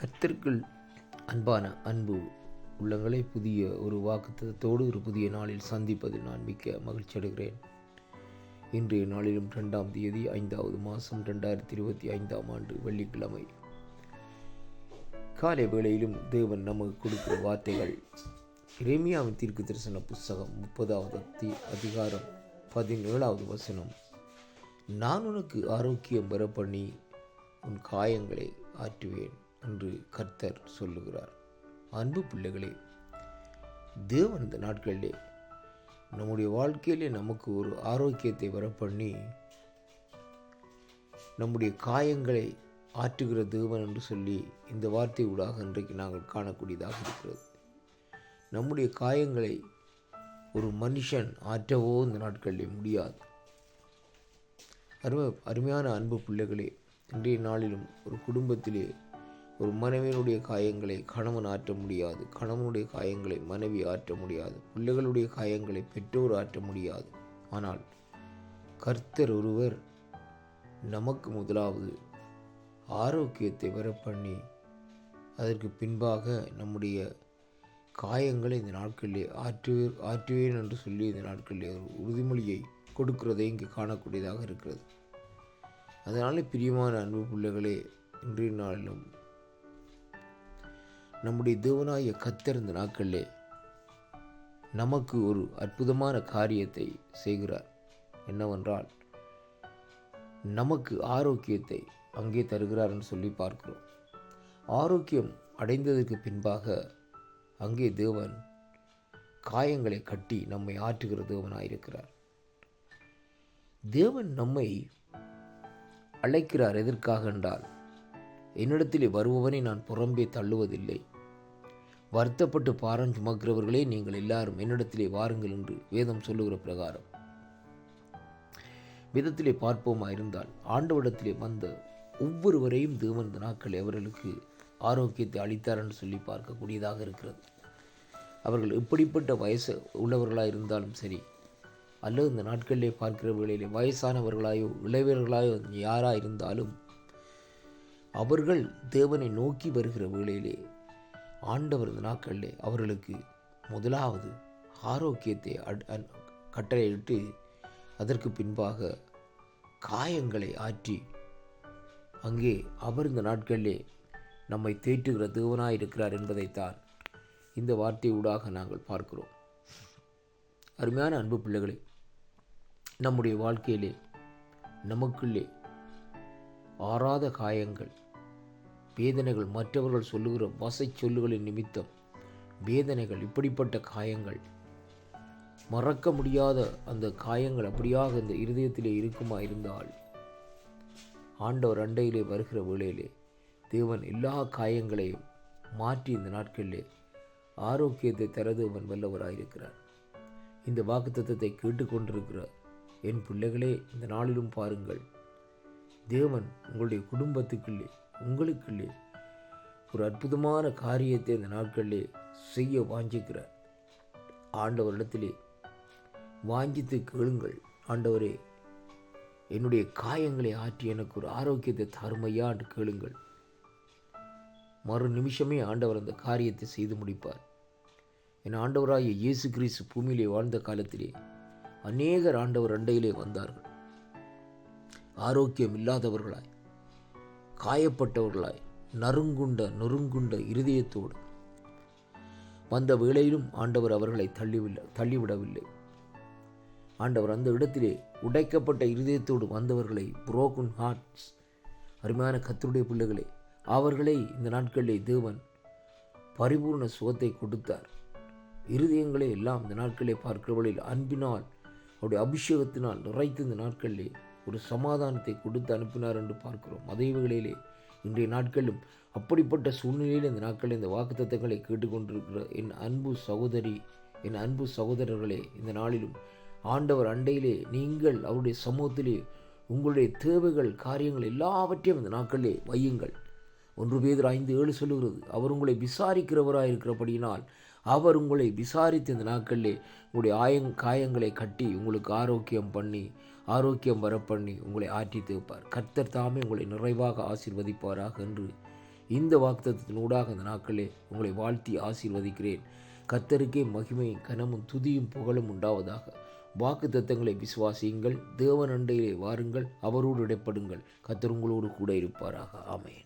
கத்திற்குள் அன்பான அன்பு உள்ளங்களை புதிய ஒரு வாக்குத்தத்தோடு ஒரு புதிய நாளில் சந்திப்பதில் நான் மிக்க மகிழ்ச்சி அடைகிறேன். இன்றைய நாளிலும் ரெண்டாம் தேதி ஐந்தாவது மாதம் ரெண்டாயிரத்தி இருபத்தி ஐந்தாம் ஆண்டு வெள்ளிக்கிழமை. காலை வேளையிலும் தேவன் நமக்கு கொடுக்கிற வார்த்தைகள். இறைமியாவின் தீர்க்கு தரிசன புஸ்தகம் முப்பதாவது அத்தி அதிகாரம் பதினேழாவது வசனம். நான் உனக்கு ஆரோக்கியம் பெற பண்ணி உன் காயங்களை ஆற்றுவேன். என்று கர்த்தர் சொல்லுகிறார். அன்பு பிள்ளைகளே தேவன் இந்த நாட்களிலே நம்முடைய வாழ்க்கையிலே நமக்கு ஒரு ஆரோக்கியத்தை வர பண்ணி நம்முடைய காயங்களை ஆற்றுகிற தேவன் என்று சொல்லி இந்த வார்த்தை ஊடாக இன்றைக்கு நாங்கள் காணக்கூடியதாக இருக்கிறது. நம்முடைய காயங்களை ஒரு மனுஷன் ஆற்றவோ இந்த நாட்களிலே முடியாது. அருமை அருமையான அன்பு பிள்ளைகளே இன்றைய நாளிலும் ஒரு குடும்பத்திலே ஒரு மனைவியினுடைய காயங்களை கணவன் ஆற்ற முடியாது. கணவனுடைய காயங்களை மனைவி ஆற்ற முடியாது. பிள்ளைகளுடைய காயங்களை பெற்றோர் ஆற்ற முடியாது. ஆனால் கர்த்தர் ஒருவர் நமக்கு முதலாவது ஆரோக்கியத்தை வர பண்ணி அதற்கு பின்பாக நம்முடைய காயங்களை இந்த நாட்களிலே ஆற்றுவே ஆற்றுவேன் என்று சொல்லி இந்த நாட்களிலே ஒரு உறுதிமொழியை கொடுக்கிறதை இங்கு காணக்கூடியதாக இருக்கிறது. அதனாலே பிரியமான அன்பு பிள்ளைகளே இன்றைய நாளிலும் நம்முடைய தேவனாய கத்தர் இந்த நாட்களிலே நமக்கு ஒரு அற்புதமான காரியத்தை செய்கிறார். என்னவென்றால் நமக்கு ஆரோக்கியத்தை அங்கே தருகிறார் என்று சொல்லி பார்க்கிறோம். ஆரோக்கியம் அடைந்ததற்கு பின்பாக அங்கே தேவன் காயங்களை கட்டி நம்மை ஆற்றுகிற தேவனாயிருக்கிறார். தேவன் நம்மை அழைக்கிறார் எதற்காக என்றால் என்னிடத்திலே வருபவனை நான் புறம்பே தள்ளுவதில்லை. வருத்தப்பட்டு பாரம் சுமக்கிறவர்களே நீங்கள் எல்லாரும் என்னிடத்திலே வாருங்கள் என்று வேதம் சொல்லுகிற பிரகாரம். விதத்திலே பார்ப்போமா இருந்தால் ஆண்டவரிடத்திலே வந்த ஒவ்வொருவரையும் தேவன் நாட்கள் அவர்களுக்கு ஆரோக்கியத்தை அளித்தார் என்று சொல்லி பார்க்கக்கூடியதாக இருக்கிறது. அவர்கள் எப்படிப்பட்ட வயசு உள்ளவர்களாக இருந்தாலும் சரி அல்லது இந்த நாட்களிலே பார்க்கிறவர்களிலே வயசானவர்களாயோ இளைவர்களாயோ யாராக இருந்தாலும் அவர்கள் தேவனை நோக்கி வருகிற வேளையிலே ஆண்டவரது நாட்களிலே அவர்களுக்கு முதலாவது ஆரோக்கியத்தை கட்டளையிட்டு அதற்கு பின்பாக காயங்களை ஆற்றி அங்கே அவர் இந்த நாட்களிலே நம்மை தேற்றுகிற தேவனாக இருக்கிறார் என்பதைத்தான் இந்த வார்த்தை ஊடாக நாங்கள் பார்க்கிறோம். அருமையான அன்பு பிள்ளைகளே நம்முடைய வாழ்க்கையிலே நமக்குள்ளே ஆறாத காயங்கள் வேதனைகள் மற்றவர்கள் சொல்லுகிற வசை சொல்லுகளின் நிமித்தம் வேதனைகள் இப்படிப்பட்ட காயங்கள். மறக்க முடியாத அந்த காயங்கள் அப்படியாக இந்த இருதயத்திலே இருக்குமா இருந்தால் ஆண்டவர் அண்டையிலே வருகிற வேளையிலே தேவன் எல்லா காயங்களையும் மாற்றி இந்த நாட்களிலே ஆரோக்கியத்தை தரது அவன் வல்லவராயிருக்கிறார். இந்த வாக்குத்தத்தத்தை கேட்டுக்கொண்டிருக்கிற என் பிள்ளைகளே இந்த நாளிலும் பாருங்கள் தேவன் உங்களுடைய குடும்பத்துக்குள்ளே உங்களுக்குள்ளே ஒரு அற்புதமான காரியத்தை இந்த நாட்களிலே செய்ய வாஞ்சிக்கிறார் ஆண்டவரிடத்திலே வாஞ்சித்து கேளுங்கள். ஆண்டவரே என்னுடைய காயங்களை ஆற்றி எனக்கு ஒரு ஆரோக்கியத்தை தருமையா என்று கேளுங்கள். மறு நிமிஷமே ஆண்டவர் அந்த காரியத்தை செய்து முடிப்பார். என் ஆண்டவராகிய இயேசு கிறிஸ்து பூமியிலே வாழ்ந்த காலத்திலே அநேகர் ஆண்டவர் அண்டையிலே வந்தார்கள். ஆரோக்கியம் இல்லாதவர்களாய் காயப்பட்டவர்களாய் நறுங்குண்ட நொறுங்குண்ட இருதயத்தோடு. வந்த வேளையிலும் ஆண்டவர் அவர்களை தள்ளிவில்லை தள்ளிவிடவில்லை. ஆண்டவர் அந்த இடத்திலே உடைக்கப்பட்ட இருதயத்தோடு வந்தவர்களை புரோக்கன் ஹார்ட்ஸ் அருமையான கத்தருடைய பிள்ளைகளே அவர்களை இந்த நாட்களிலே தேவன் பரிபூர்ண சுகத்தை கொடுத்தார். இருதயங்களை எல்லாம் இந்த நாட்களிலே பார்க்கிறவர்களில் அன்பினால் அவருடைய அபிஷேகத்தினால் நிறைத்து இந்த நாட்களிலே ஒரு சமாதானத்தை கொடுத்து அனுப்பினார் என்று பார்க்கிறோம். அதே இன்றைய நாட்களும் அப்படிப்பட்ட சூழ்நிலையில் இந்த நாட்களில் இந்த வாக்குத்தத்தங்களை கேட்டுக்கொண்டிருக்கிற என் அன்பு சகோதரி என் அன்பு சகோதரர்களே இந்த நாளிலும் ஆண்டவர் அண்டையிலே நீங்கள் அவருடைய சமூகத்திலே உங்களுடைய தேவைகள் காரியங்கள் எல்லாவற்றையும் இந்த நாட்களிலே வையுங்கள். ஒன்று பேதர் ஐந்து ஏழு சொல்லுகிறது அவர் உங்களை விசாரிக்கிறவராக இருக்கிறபடியினால் அவர் உங்களை விசாரித்து இந்த நாட்களிலே உங்களுடைய ஆயங் காயங்களை கட்டி உங்களுக்கு ஆரோக்கியம் பண்ணி ஆரோக்கியம் வர பண்ணி உங்களை ஆற்றி தேப்பார் கர்த்தர் தாமே உங்களை நிறைவாக ஆசீர்வதிப்பாராக என்று இந்த வாக்குத்தத்தினூடாக இந்த நாட்களே உங்களை வாழ்த்தி ஆசீர்வதிக்கிறேன். கர்த்தருக்கே மகிமையும் கனமும் துதியும் புகழும் உண்டாவதாக. வாக்கு தத்தங்களை விசுவாசியுங்கள் தேவன் அண்டையிலே வாருங்கள் அவரோடு இடைப்படுங்கள். கத்தர் உங்களோடு கூட இருப்பாராக. ஆமேன்.